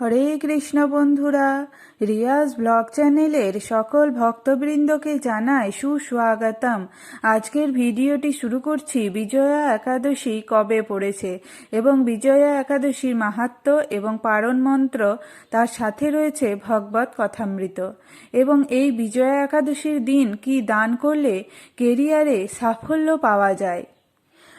হরে কৃষ্ণ বন্ধুরা, রিয়াজ ব্লগ চ্যানেলের সকল ভক্তবৃন্দকে জানাই সুস্বাগতম। আজকের ভিডিওটি শুরু করছি বিজয়া একাদশী কবে পড়েছে এবং বিজয়া একাদশীর মাহাত্ম্য এবং পারণ মন্ত্র তার সাথে রয়েছে ভগবত কথামৃত। এবং এই বিজয়া একাদশীর দিন কি দান করলে কেরিয়ারে সাফল্য পাওয়া যায়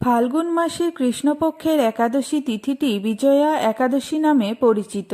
ফাল্গুন মাসের কৃষ্ণপক্ষের একাদশী তিথিটি বিজয়া একাদশী নামে পরিচিত।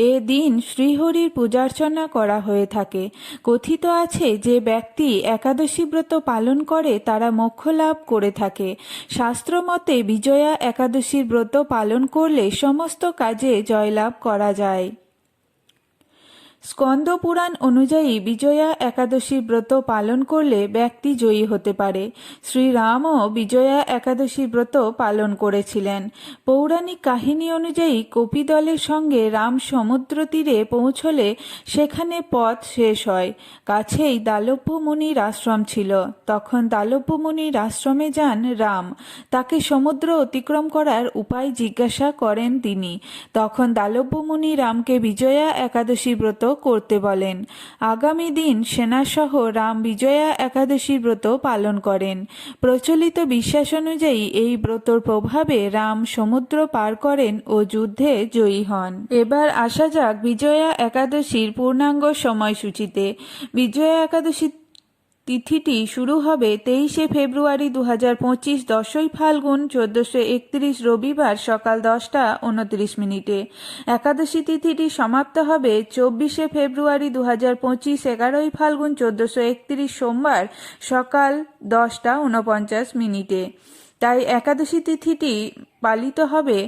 এ দিন শ্রীহরির পূজার্চনা করা হয়ে থাকে। কথিত আছে যে ব্যক্তি একাদশী ব্রত পালন করে তারা মোক্ষ লাভ করে থাকে। শাস্ত্রমতে বিজয়া একাদশীর ব্রত পালন করলে সমস্ত কাজে জয়লাভ করা যায়। স্কন্দ পুরাণ অনুযায়ী বিজয়া একাদশী ব্রত পালন করলে ব্যক্তি জয়ী হতে পারে। শ্রীরামও বিজয়া একাদশী ব্রত পালন করেছিলেন। পৌরাণিক কাহিনী অনুযায়ী কপিদলের সঙ্গে রাম সমুদ্র তীরে পৌঁছলে সেখানে পথ শেষ হয়। কাছেই দালব্য মুনির আশ্রম ছিল। তখন দালব্য মুনির আশ্রমে যান রাম। তাকে সমুদ্র অতিক্রম করার উপায় জিজ্ঞাসা করেন তিনি। তখন দালব্য মুনি রামকে বিজয়া একাদশী ব্রত করতে বলেন। আগামী দিন সেনাসহ রাম বিজয়া একাদশীর ব্রত পালন করেন। প্রচলিত বিশ্বাস অনুযায়ী এই ব্রতর প্রভাবে রাম সমুদ্র পার করেন ও যুদ্ধে জয়ী হন। এবার আসা যাক বিজয়া একাদশীর পূর্ণাঙ্গ সময়সূচিতে। বিজয়া একাদশী তিথিটি শুরু হবে তেইশে ফেব্রুয়ারি দু হাজার পঁচিশ দশই ফাল্গুন, চোদ্দশো একত্রিশ রবিবার সকাল দশটা উনত্রিশ মিনিটে। একাদশী তিথিটি সমাপ্ত হবে চব্বিশে ফেব্রুয়ারি দু হাজার পঁচিশ এগারোই ফাল্গুন, চোদ্দশো একত্রিশ সোমবার সকাল দশটা উনপঞ্চাশ মিনিটে। তাই একাদশী তিথিটি পালিত হবে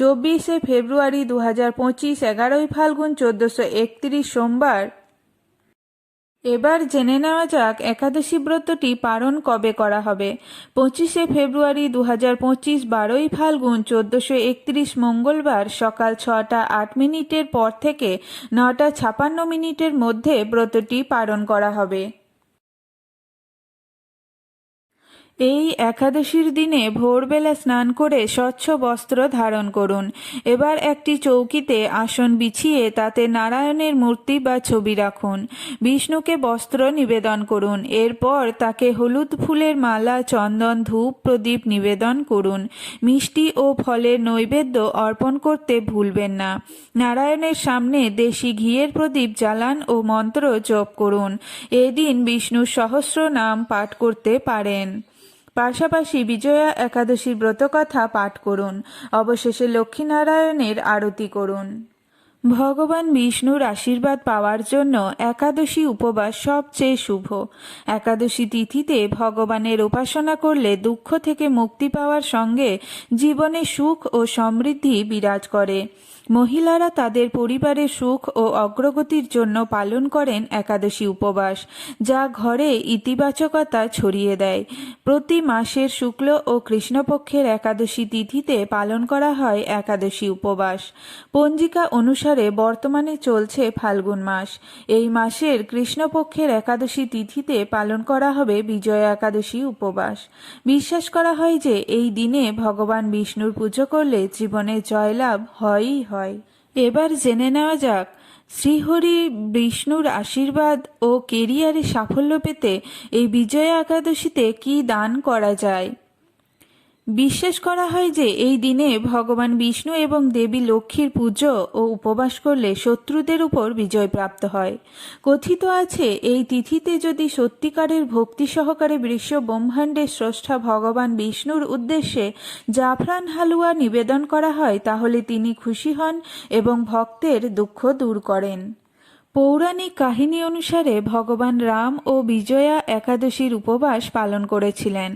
চব্বিশে ফেব্রুয়ারি দু হাজার পঁচিশ এগারোই ফাল্গুন, চোদ্দশো একত্রিশ সোমবার এবার জেনে নেওয়া যাক একাদশী ব্রতটি পালন কবে করা হবে। পঁচিশে ফেব্রুয়ারি দু হাজার পঁচিশ, বারোই ফাল্গুন, চোদ্দশো একত্রিশ, মঙ্গলবার সকাল ছটা আট মিনিটের পর থেকে নটা ছাপান্ন মিনিটের মধ্যে ব্রতটি পালন করা হবে। এই একাদশীর দিনে ভোরবেলা স্নান করে স্বচ্ছ বস্ত্র ধারণ করুন। এবার একটি চৌকিতে আসন বিছিয়ে তাতে নারায়ণের মূর্তি বা ছবি রাখুন। বিষ্ণুকে বস্ত্র নিবেদন করুন। এরপর তাকে হলুদ ফুলের মালা, চন্দন, ধূপ, প্রদীপ নিবেদন করুন। মিষ্টি ও ফলের নৈবেদ্য অর্পণ করতে ভুলবেন না। নারায়ণের সামনে দেশি ঘিয়ের প্রদীপ জ্বালান ও মন্ত্র জপ করুন। এদিন বিষ্ণুর সহস্র নাম পাঠ করতে পারেন। পাশাপাশি বিজয়া একাদশীর ব্রতকথা পাঠ করুন। অবশেষে লক্ষ্মীনারায়ণের আরতি করুন। ভগবান বিষ্ণুর আশীর্বাদ পাওয়ার জন্য একাদশী উপবাস সবচেয়ে শুভ। একাদশী তিথিতে ভগবানের উপাসনা করলে দুঃখ থেকে মুক্তি পাওয়ার সঙ্গে জীবনে সুখ ও সমৃদ্ধি বিরাজ করে। মহিলারা তাদের পরিবারের সুখ ও অগ্রগতির জন্য পালন করেন একাদশী উপবাস, যা ঘরে ইতিবাচকতা ছড়িয়ে দেয়। প্রতি মাসের শুক্ল ও কৃষ্ণপক্ষের একাদশী তিথিতে পালন করা হয় একাদশী উপবাস। পঞ্জিকা অনুসারে বর্তমানে চলছে ফাল্গুন মাস। এই মাসের কৃষ্ণপক্ষের একাদশী তিথিতে পালন করা হবে বিজয়া একাদশী উপবাস। বিশ্বাস করা হয় যে এই দিনে ভগবান বিষ্ণুর পুজো করলে জীবনে জয়লাভ হয়ই হয় হয়। এবার জেনে নেওয়া যাক, শ্রীহরি বিষ্ণুর আশীর্বাদ ও কেরিয়ারে সাফল্য পেতে এই বিজয়া একাদশীতে কি দান করা যায়? বিশ্বাস করা হয় যে এই দিনে ভগবান বিষ্ণু এবং দেবী লক্ষ্মীর পুজো ও উপবাস করলে শত্রুদের উপর বিজয় প্রাপ্ত হয়। কথিত আছে, এই তিথিতে যদি সত্যিকারের ভক্তি সহকারে বিশ্ব ব্রহ্মাণ্ডের স্রষ্টা ভগবান বিষ্ণুর উদ্দেশ্যে জাফরান হালুয়া নিবেদন করা হয়, তাহলে তিনি খুশি হন এবং ভক্তের দুঃখ দূর করেন। পৌরাণিক কাহিনী অনুসারে ভগবান রাম ও বিজয়া একাদশীর উপবাস পালন করেছিলেন।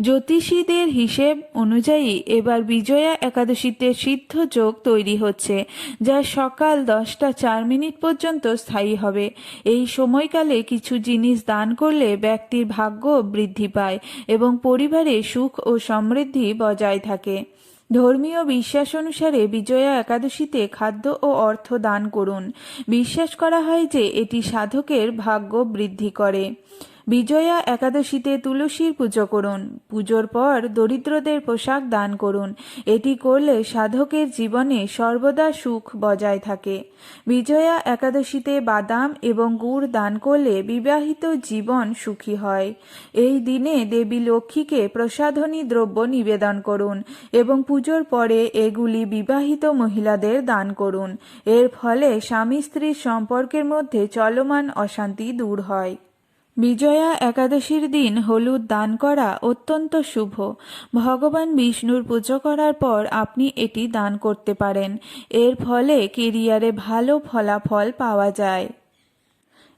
জ্যোতিষীদের হিসেব অনুযায়ী এবার বিজয়া একাদশীতে সিদ্ধ যোগ তৈরি হচ্ছে, যা সকাল দশটা চার মিনিট পর্যন্ত স্থায়ী হবে। এই সময়কালে কিছু জিনিস দান করলে ব্যক্তির ভাগ্য বৃদ্ধি পায় এবং পরিবারে সুখ ও সমৃদ্ধি বজায় থাকে। ধর্মীয় বিশ্বাস অনুসারে বিজয়া একাদশীতে খাদ্য ও অর্থ দান করুন। বিশ্বাস করা হয় যে এটি সাধকের ভাগ্য বৃদ্ধি করে। বিজয়া একাদশীতে তুলসীর পুজো করুন। পুজোর পর দরিদ্রদের পোশাক দান করুন। এটি করলে সাধকের জীবনে সর্বদা সুখ বজায় থাকে। বিজয়া একাদশীতে বাদাম এবং গুড় দান করলে বিবাহিত জীবন সুখী হয়। এই দিনে দেবী লক্ষ্মীকে প্রসাধনী দ্রব্য নিবেদন করুন এবং পুজোর পরে এগুলি বিবাহিত মহিলাদের দান করুন। এর ফলে স্বামী স্ত্রীর সম্পর্কের মধ্যে চলমান অশান্তি দূর হয়। বিজয়া একাদশীর দিন হলুদ দান করা অত্যন্ত শুভ। ভগবান বিষ্ণুর পুজো করার পর আপনি এটি দান করতে পারেন। এর ফলে কেরিয়ারে ভালো ফলাফল পাওয়া যায়।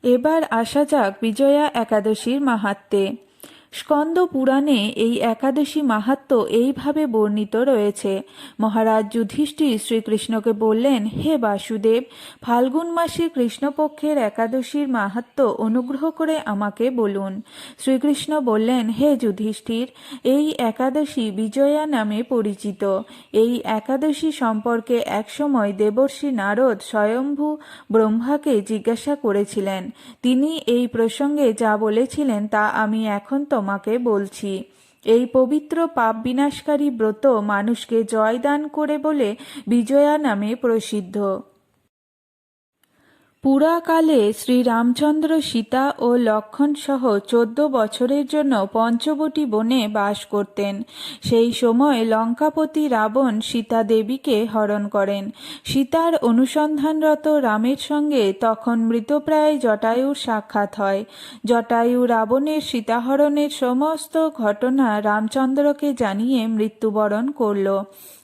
এবার আসা যাক বিজয়া একাদশীর মাহাত্মে। স্কন্দ পুরাণে এই একাদশী মাহাত্ম এইভাবে বর্ণিত রয়েছে। মহারাজ যুধিষ্ঠির শ্রীকৃষ্ণকে বললেন, হে বাসুদেব, ফাল্গুন মাসে কৃষ্ণপক্ষের একাদশীর মাহাত্ম অনুগ্রহ করে আমাকে বলুন। শ্রীকৃষ্ণ বললেন, হে যুধিষ্ঠির, এই একাদশী বিজয়া নামে পরিচিত। এই একাদশী সম্পর্কে একসময় দেবর্ষী নারদ স্বয়ম্ভু ব্রহ্মাকে জিজ্ঞাসা করেছিলেন। তিনি এই প্রসঙ্গে যা বলেছিলেন তা আমি এখন তোমাকে বলছি এই পবিত্র পাপ বিনাশকারী ব্রত মানুষকে জয়দান করে বলে বিজয়া নামে প্রসিদ্ধ। পুরাকালে শ্রীরামচন্দ্র সীতা ও লক্ষণ সহ চোদ্দ বছরের জন্য পঞ্চবটি বনে বাস করতেন। সেই সময় লঙ্কাপতি রাবণ সীতা দেবীকে হরণ করেন। সীতার অনুসন্ধানরত রামের সঙ্গে তখন মৃতপ্রায় জটায়ুর সাক্ষাৎ হয়। জটায়ু রাবণের সীতাহরণের সমস্ত ঘটনা রামচন্দ্রকে জানিয়ে মৃত্যুবরণ করল।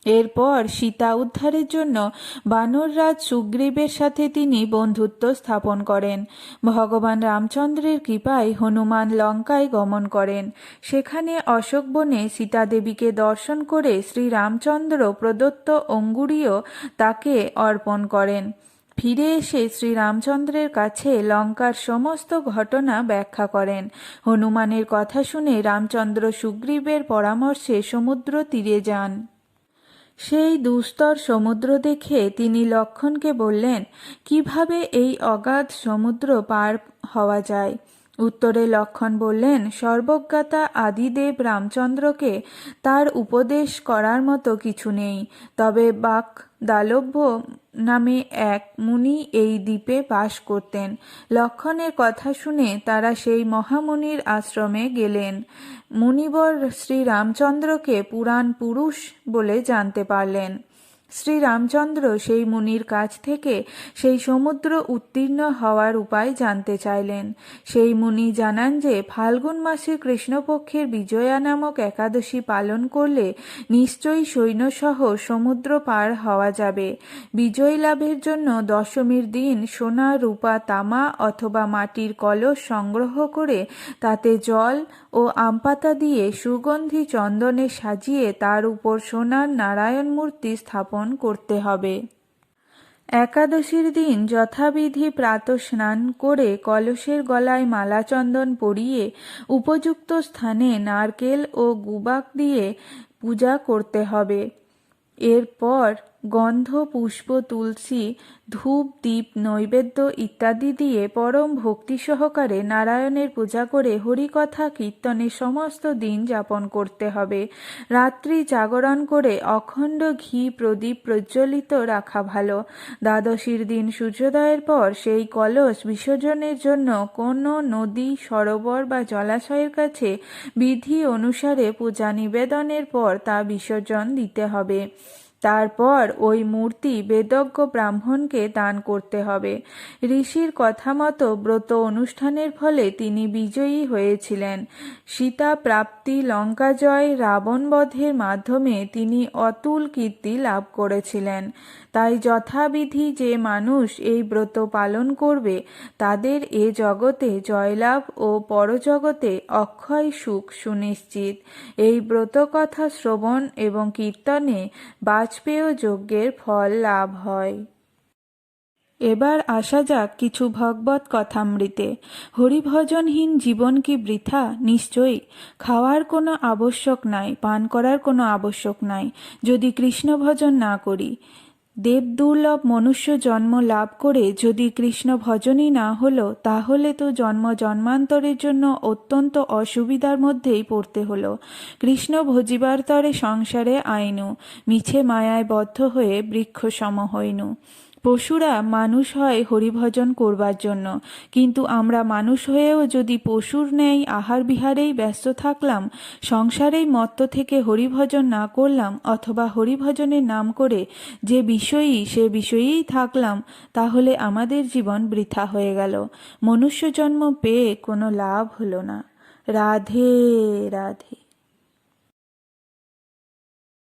এরপর সীতা উদ্ধারের জন্য বানররাজ সুগ্রীবের সাথে তিনি বন্ধুত্ব স্থাপন করেন। ভগবান রামচন্দ্রের কৃপায় হনুমান লঙ্কায় গমন করেন। সেখানে অশোক বনে সীতা দেবীকে দর্শন করে শ্রীরামচন্দ্র প্রদত্ত অঙ্গুরীয় তাকে অর্পণ করেন। ফিরে এসে শ্রীরামচন্দ্রের কাছে লঙ্কার সমস্ত ঘটনা ব্যাখ্যা করেন। হনুমানের কথা শুনে রামচন্দ্র সুগ্রীবের পরামর্শে সমুদ্র তীরে যান। সেই দুস্তর সমুদ্র দেখে তিনি লক্ষণকে বললেন কীভাবে এই অগাধ সমুদ্র পার হওয়া যায়? উত্তরে লক্ষণ বললেন, সর্বজ্ঞাতা আদিদেব রামচন্দ্রকে তার উপদেশ করার মতো কিছু নেই। তবে বাক দালভ্য নামে এক মুনি এই দ্বীপে বাস করতেন। লক্ষণের কথা শুনে তারা সেই মহামুনির আশ্রমে গেলেন। মুনিবর শ্রীরামচন্দ্রকে পুরাণ পুরুষ বলে জানতে পারলেন। শ্রীরামচন্দ্র সেই মুনির কাছ থেকে সেই সমুদ্র উত্তীর্ণ হওয়ার উপায় জানতে চাইলেন। সেই মুনি জানান যে, ফাল্গুন মাসে কৃষ্ণপক্ষের বিজয়া নামক একাদশী পালন করলে নিশ্চয়ই সৈন্যসহ সমুদ্র পার হওয়া যাবে। বিজয় লাভের জন্য দশমীর দিন সোনা, রূপা, তামা অথবা মাটির কলস সংগ্রহ করে তাতে জল ও আমপাতা দিয়ে সুগন্ধি চন্দনে সাজিয়ে তার উপর সোনার নারায়ণ মূর্তি স্থাপন করতে হবে। একাদশীর দিন যথাবিধি প্রাত স্নান করে কলসের গলায় মালাচন্দন পরিয়ে উপযুক্ত স্থানে নারকেল ও গুবাক দিয়ে পূজা করতে হবে। এরপর গন্ধ, পুষ্প, তুলসী, ধূপ, দীপ, নৈবেদ্য ইত্যাদি দিয়ে পরম ভক্তি সহকারে নারায়ণের পূজা করে হরিকথা কীর্তনে সমস্ত দিন যাপন করতে হবে। রাত্রি জাগরণ করে অখণ্ড ঘি প্রদীপ প্রজ্বলিত রাখা ভালো। দ্বাদশীর দিন সূর্যোদয়ের পর সেই কলস বিসর্জনের জন্য কোনো নদী, সরোবর বা জলাশয়ের কাছে বিধি অনুসারে পূজা নিবেদনের পর তা বিসর্জন দিতে হবে। তারপর ওই মূর্তি বেদজ্ঞ ব্রাহ্মণকে দান করতে হবে। ঋষির কথা মতো ব্রত অনুষ্ঠানের ফলে তিনি বিজয়ী হয়েছিলেন। সীতা প্রাপ্তি লঙ্কা জয় রাবণ বধের মাধ্যমে তিনি অতুল কীর্তি লাভ করেছিলেন। তাই যথাবিধি যে মানুষ এই ব্রত পালন করবে, তাদের এ জগতে জয়লাভ ও পরজগতে অক্ষয় সুখ সুনিশ্চিত। এই ব্রত কথা শ্রবণ এবং কীর্তনে বাজপেয় যজ্ঞের ফল লাভ হয়। এবার আসা যাক কিছু ভগবত কথামৃতে। হরিভজনহীন জীবন কি বৃথা? নিশ্চয়ই। খাওয়ার কোনো আবশ্যক নাই, পান করার কোনো আবশ্যক নাই, যদি কৃষ্ণ ভজন না করি। দেব দুর্লভ মনুষ্য জন্ম লাভ করে যদি কৃষ্ণ ভজনই না হলো, তাহলে তো জন্ম জন্মান্তরের জন্য অত্যন্ত অসুবিধার মধ্যেই পড়তে হলো। কৃষ্ণ ভজিবার তরে সংসারে আইনু, মিছে মায়ায় বদ্ধ হয়ে বৃক্ষ সম হইনু। পশুরা মানুষ হয় হরিভজন করবার জন্য। কিন্তু আমরা মানুষ হয়েও যদি পশুর ন্যায় আহার বিহারেই ব্যস্ত থাকলাম, সংসারেই মত্ত থেকে হরিভজন না করলাম অথবা হরিভজনের নাম করে যে বিষয়ই সে বিষয়েই থাকলাম, তাহলে আমাদের জীবন বৃথা হয়ে গেল। মনুষ্য জন্ম পেয়ে কোনো লাভ হলো না। রাধে রাধে।